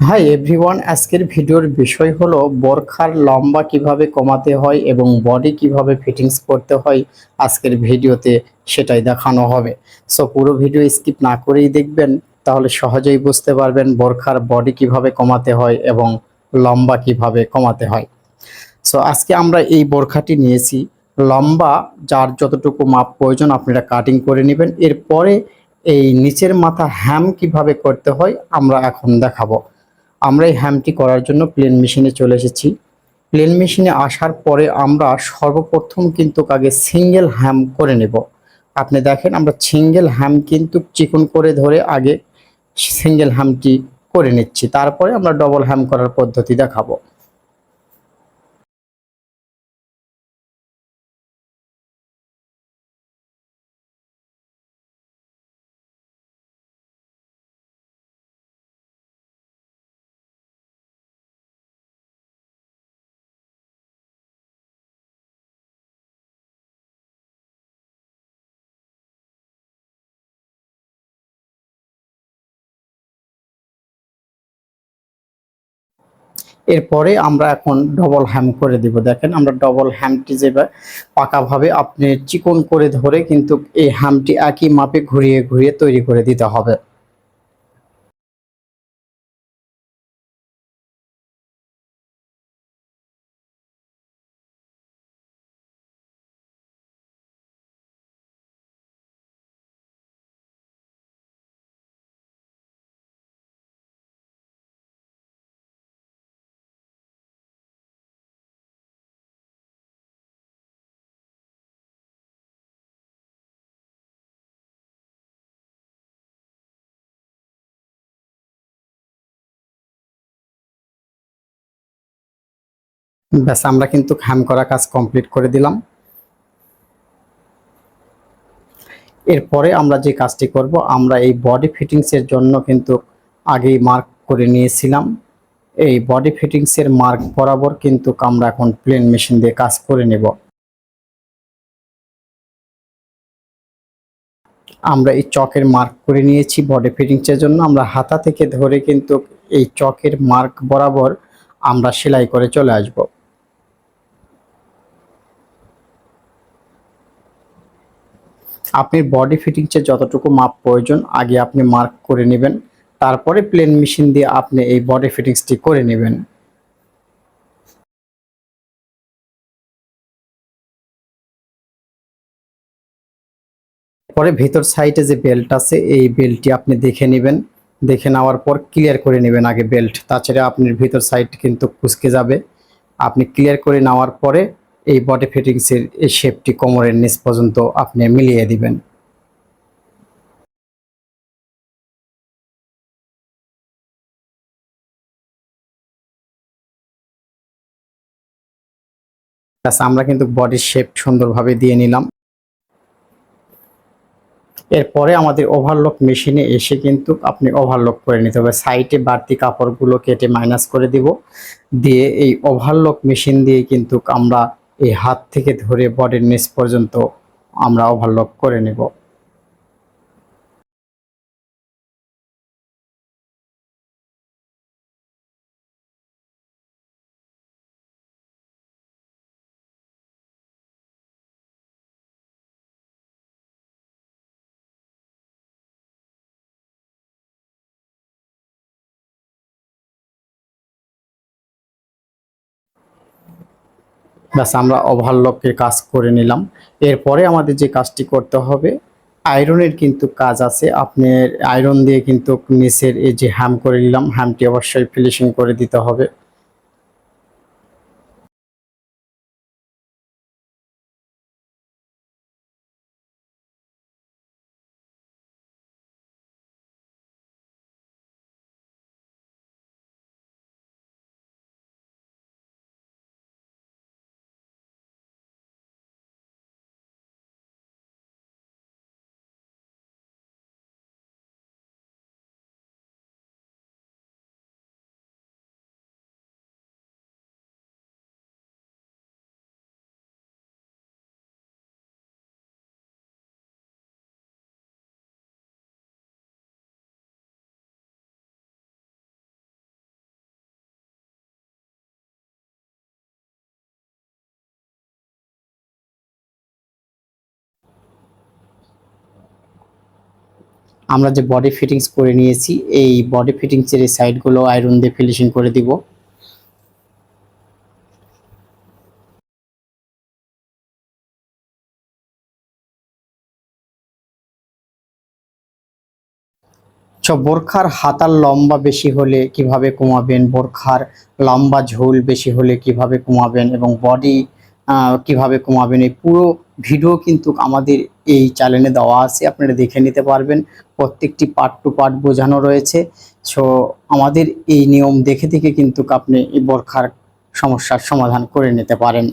Hi everyone আজকের ভিডিওর বিষয় হলো বোরখার লম্বা কীভাবে কমাতে হয় এবং বডি কীভাবে ফিটিংস করতে হয় আজকের ভিডিওতে সেটাই দেখানো হবে। সো পুরো ভিডিও স্কিপ না করেই দেখবেন, তাহলে সহজেই বুঝতে পারবেন বোরখার বডি কীভাবে কমাতে হয় এবং লম্বা কীভাবে কমাতে হয়। সো আজকে আমরা এই বোরখাটি নিয়েছি। লম্বা, যার যতটুকু মাপ প্রয়োজন আপনারা কাটিং করে নেবেন। এরপরে এই নিচের মাথা হ্যাম কীভাবে করতে হয় আমরা এখন দেখাবো। আমরা এই হ্যামটি করার জন্য প্লেন মেশিনে চলে এসেছি। প্লেন মেশিনে আসার পরে আমরা সর্বপ্রথম কিন্তু আগে সিঙ্গেল হ্যাম করে নেব। আপনি দেখেন আমরা সিঙ্গেল হ্যাম কিন্তু চিকন করে ধরে আগে সিঙ্গেল হ্যামটি করে নিচ্ছি। তারপরে আমরা ডবল হ্যাম করার পদ্ধতি দেখাবো। এরপরে আমরা এখন ডবল হ্যাম করে দিব। দেখেন আমরা ডবল হ্যামটি যে পাকাভাবে আপনি চিকন করে ধরে কিন্তু এই হ্যামটি একই মাপে ঘুরিয়ে ঘুরিয়ে তৈরি করে দিতে হবে। ব্যাস, আমরা কিন্তু হ্যাম করা কাজ কমপ্লিট করে দিলাম। এরপরে আমরা যে কাজটি করব, আমরা এই বডি ফিটিংসের জন্য কিন্তু আগেই মার্ক করে নিয়েছিলাম। এই বডি ফিটিংসের মার্ক বরাবর কিন্তু আমরা এখন প্লেন মেশিন দিয়ে কাজ করে নেব। আমরা এই চকের মার্ক করে নিয়েছি বডি ফিটিংসের জন্য। আমরা হাতা থেকে ধরে কিন্তু এই চকের মার্ক বরাবর আমরা সেলাই করে চলে আসব। আপনি বডি ফিটিংসের যতটুকু মাপ প্রয়োজন, আগে আপনি মার্ক করে নেবেন। তারপরে প্লেন মেশিন দিয়ে আপনি এই বডি ফিটিংসটি করে নেবেন। পরে ভেতর সাইডে যে বেল্ট আছে, এই বেল্টটি আপনি দেখে নেবেন। দেখে নেওয়ার পর ক্লিয়ার করে নেবেন আগে বেল্ট তাছাড়া আপনার ভিতর সাইড কিন্তু কুচকে যাবে। আপনি ক্লিয়ার করে নেওয়ার পরে এই বডি ফিটিংসের এই শেপটি কোমরের নিচ পর্যন্ত আপনি মিলিয়ে দিবেন। আমরা কিন্তু বডির শেপ সুন্দরভাবে দিয়ে নিলাম। এরপরে আমাদের ওভারলক মেশিনে এসে কিন্তু আপনি ওভারলক করে নিতে হবে। সাইডে বাড়তি কাপড়গুলো কেটে মাইনাস করে দিব। দিয়ে এই ওভারলক মেশিন দিয়ে কিন্তু আমরা এই হাত থেকে ধরে বডির নিচ পর্যন্ত আমরা ওভারলক করে নেব। ব্যাস, আমরা ওভারলকের কাজ করে নিলাম। এরপরে আমাদের যে কাজটি করতে হবে আয়রনের কিন্তু কাজ আছে। আপনার আয়রন দিয়ে কিন্তু নিচের এই যে হ্যাম করে নিলাম হ্যামটি অবশ্যই ফিনিশিং করে দিতে হবে। আমরা যে বডি ফিটিংস করে নিয়েছি, এই বডি ফিটিংসের এই সাইডগুলো আয়রন দিয়ে ফিনিশিং করে দিব। বোরখার হাতার লম্বা বেশি হলে কীভাবে কমাবেন? বোরখার লম্বা ঝোল বেশি হলে কীভাবে কমাবেন? এবং বডি কীভাবে কমাবেন? এই পুরো ভিডিও কিন্তু আমাদের এই চ্যানেলে দেওয়া আছে, আপনারা দেখে নিতে পারবেন। প্রত্যেকটি পার্ট টু পার্ট বোঝানো রয়েছে। সো আমাদের এই নিয়ম দেখে দেখে কিন্তু আপনি এই বোরখার সমস্যার সমাধান করে নিতে পারেন।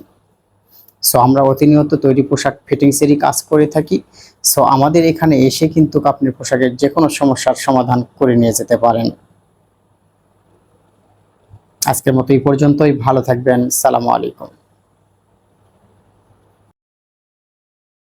সো আমরা প্রতিনিয়ত তৈরি পোশাক ফিটিংসেরই কাজ করে থাকি। সো আমাদের এখানে এসে কিন্তু আপনি পোশাকের যে কোনো সমস্যার সমাধান করে নিয়ে যেতে পারেন। আজকের মতো এই পর্যন্তই। ভালো থাকবেন। সালামু আলাইকুম।